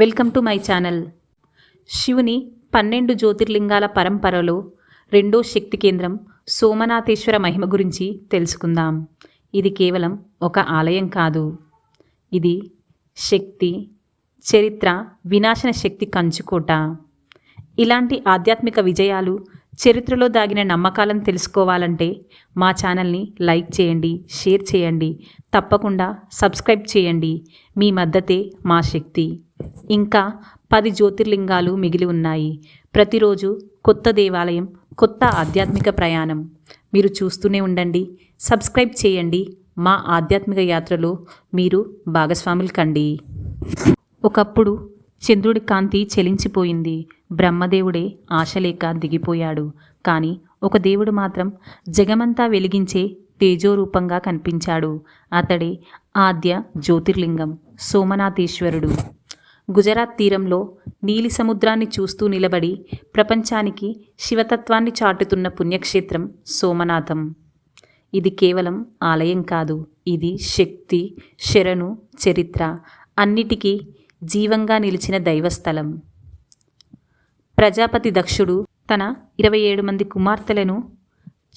Welcome to my channel. శివుని పన్నెండు జ్యోతిర్లింగాల పరంపరలో రెండో శక్తి కేంద్రం సోమనాథేశ్వర మహిమ గురించి తెలుసుకుందాం. ఇది కేవలం ఒక ఆలయం కాదు. ఇది శక్తి చరిత్ర వినాశన శక్తి కంచుకోట. ఇలాంటి ఆధ్యాత్మిక విజయాలు చరిత్రలో దాగిన నమ్మకాలను తెలుసుకోవాలంటే మా ఛానల్ని లైక్ చేయండి షేర్ చేయండి తప్పకుండా సబ్స్క్రైబ్ చేయండి. మీ మద్దతే మా శక్తి. ఇంకా పది జ్యోతిర్లింగాలు మిగిలి ఉన్నాయి. ప్రతిరోజు కొత్త దేవాలయం కొత్త ఆధ్యాత్మిక ప్రయాణం. మీరు చూస్తూనే ఉండండి. సబ్స్క్రైబ్ చేయండి. మా ఆధ్యాత్మిక యాత్రలో మీరు భాగస్వాములు కండి. ఒకప్పుడు చంద్రుడి కాంతి చెలించిపోయింది. బ్రహ్మదేవుడే ఆశలేక దిగిపోయాడు. కానీ ఒక దేవుడు మాత్రం జగమంతా వెలిగించే తేజోరూపంగా కనిపించాడు. అతడే ఆద్య జ్యోతిర్లింగం సోమనాథేశ్వరుడు. గుజరాత్ తీరంలో నీలి సముద్రాన్ని చూస్తూ నిలబడి ప్రపంచానికి శివతత్వాన్ని చాటుతున్న పుణ్యక్షేత్రం సోమనాథం. ఇది కేవలం ఆలయం కాదు ఇది శక్తి శరణు చరిత్ర అన్నిటికీ జీవంగా నిలిచిన దైవస్థలం. ప్రజాపతి దక్షుడు తన ఇరవై ఏడు మంది కుమార్తెలను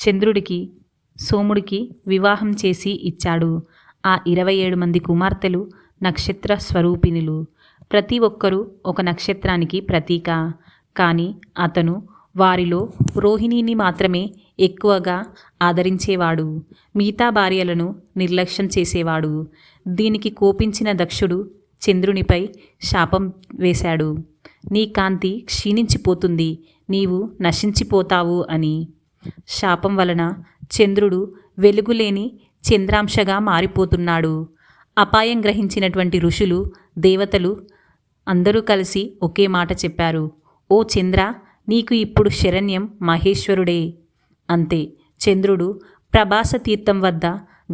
చంద్రుడికి సోముడికి వివాహం చేసి ఇచ్చాడు. ఆ ఇరవై ఏడు మంది కుమార్తెలు నక్షత్ర స్వరూపిణులు. ప్రతి ఒక్కరూ ఒక నక్షత్రానికి ప్రతీక. కానీ అతను వారిలో రోహిణిని మాత్రమే ఎక్కువగా ఆదరించేవాడు. మిగతా భార్యలను నిర్లక్ష్యం చేసేవాడు. దీనికి కోపించిన దక్షుడు చంద్రునిపై శాపం వేశాడు. నీ కాంతి క్షీణించిపోతుంది. నీవు నశించిపోతావు అని. శాపం వలన చంద్రుడు వెలుగులేని చంద్రాంశగా మారిపోతున్నాడు. అపాయం గ్రహించినటువంటి ఋషులు దేవతలు అందరూ కలిసి ఒకే మాట చెప్పారు. ఓ చంద్ర నీకు ఇప్పుడు శరణ్యం మహేశ్వరుడే అంతే. చంద్రుడు ప్రభాస తీర్థం వద్ద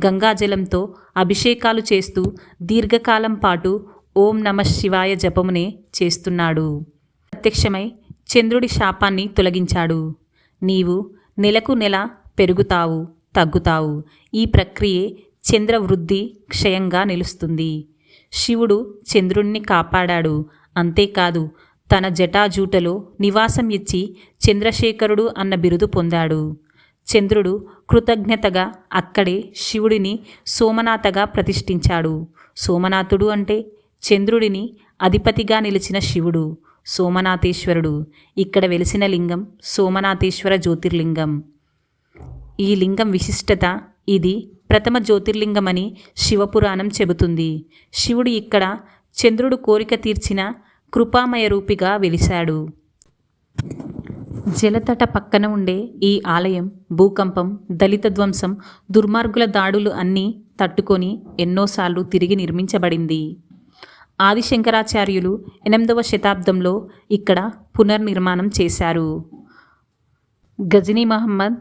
గంగాజలంతో అభిషేకాలు చేస్తూ దీర్ఘకాలం పాటు ఓం నమ శివాయ జపమునే చేస్తున్నాడు. ప్రత్యక్షమై చంద్రుడి శాపాన్ని తొలగించాడు. నీవు నెలకు నెల పెరుగుతావు తగ్గుతావు. ఈ ప్రక్రియే చంద్ర వృద్ధి క్షయంగా నిలుస్తుంది. శివుడు చంద్రుణ్ణి కాపాడాడు. అంతేకాదు తన జటాజూటలో నివాసం ఇచ్చి చంద్రశేఖరుడు అన్న బిరుదు పొందాడు. చంద్రుడు కృతజ్ఞతగా అక్కడే శివుడిని సోమనాథగా ప్రతిష్ఠించాడు. సోమనాథుడు అంటే చంద్రుడిని అధిపతిగా నిలిచిన శివుడు సోమనాథేశ్వరుడు. ఇక్కడ వెలిసిన లింగం సోమనాథేశ్వర జ్యోతిర్లింగం. ఈ లింగం విశిష్టత ఇది ప్రథమ జ్యోతిర్లింగమని శివపురాణం చెబుతుంది. శివుడు ఇక్కడ చంద్రుడు కోరిక తీర్చిన కృపామయ రూపిగా వెలిశాడు. జలతట పక్కన ఉండే ఈ ఆలయం భూకంపం దళిత ధ్వంసం దుర్మార్గుల దాడులు అన్నీ తట్టుకొని ఎన్నోసార్లు తిరిగి నిర్మించబడింది. ఆదిశంకరాచార్యులు ఎనిమిదవ శతాబ్దంలో ఇక్కడ పునర్నిర్మాణం చేశారు. గజనీ మహమ్మద్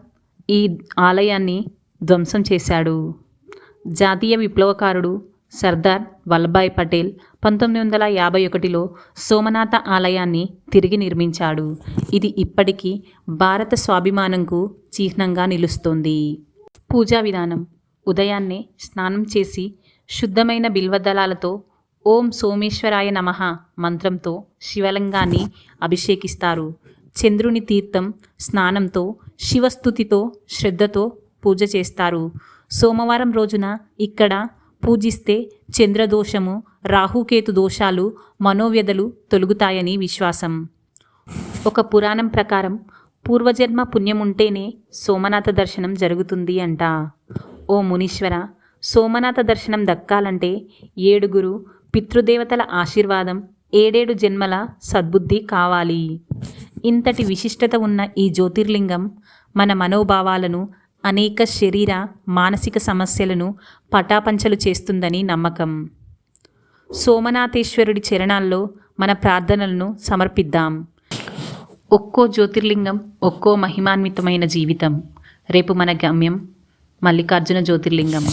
ఈ ఆలయాన్ని ధ్వంసం చేశాడు. జాతీయ విప్లవకారుడు సర్దార్ వల్లభాయ్ పటేల్ పంతొమ్మిది వందల యాభై ఒకటిలో సోమనాథ ఆలయాన్ని తిరిగి నిర్మించాడు. ఇది ఇప్పటికీ భారత స్వాభిమానంకు చిహ్నంగా నిలుస్తోంది. పూజా విధానం. ఉదయాన్నే స్నానం చేసి శుద్ధమైన బిల్వదళాలతో ఓం సోమేశ్వరాయ నమః మంత్రంతో శివలింగాన్ని అభిషేకిస్తారు. చంద్రుని తీర్థం స్నానంతో శివస్థుతితో శ్రద్ధతో పూజ చేస్తారు. సోమవారం రోజున ఇక్కడ పూజిస్తే చంద్రదోషము రాహుకేతు దోషాలు మనోవ్యధలు తొలుగుతాయని విశ్వాసం. ఒక పురాణం ప్రకారం పూర్వజన్మ పుణ్యముంటేనే సోమనాథ దర్శనం జరుగుతుంది అంట. ఓ మునీశ్వర సోమనాథ దర్శనం దక్కాలంటే ఏడుగురు పితృదేవతల ఆశీర్వాదం ఏడేడు జన్మల సద్బుద్ధి కావాలి. ఇంతటి విశిష్టత ఉన్న ఈ జ్యోతిర్లింగం మన మనోభావాలను అనేక శరీర మానసిక సమస్యలను పటాపంచలు చేస్తుందని నమ్మకం. సోమనాథేశ్వరుడి చరణాల్లో మన ప్రార్థనలను సమర్పిద్దాం. ఒక్కో జ్యోతిర్లింగం ఒక్కో మహిమాన్వితమైన జీవితం. రేపు మన గమ్యం మల్లికార్జున జ్యోతిర్లింగం.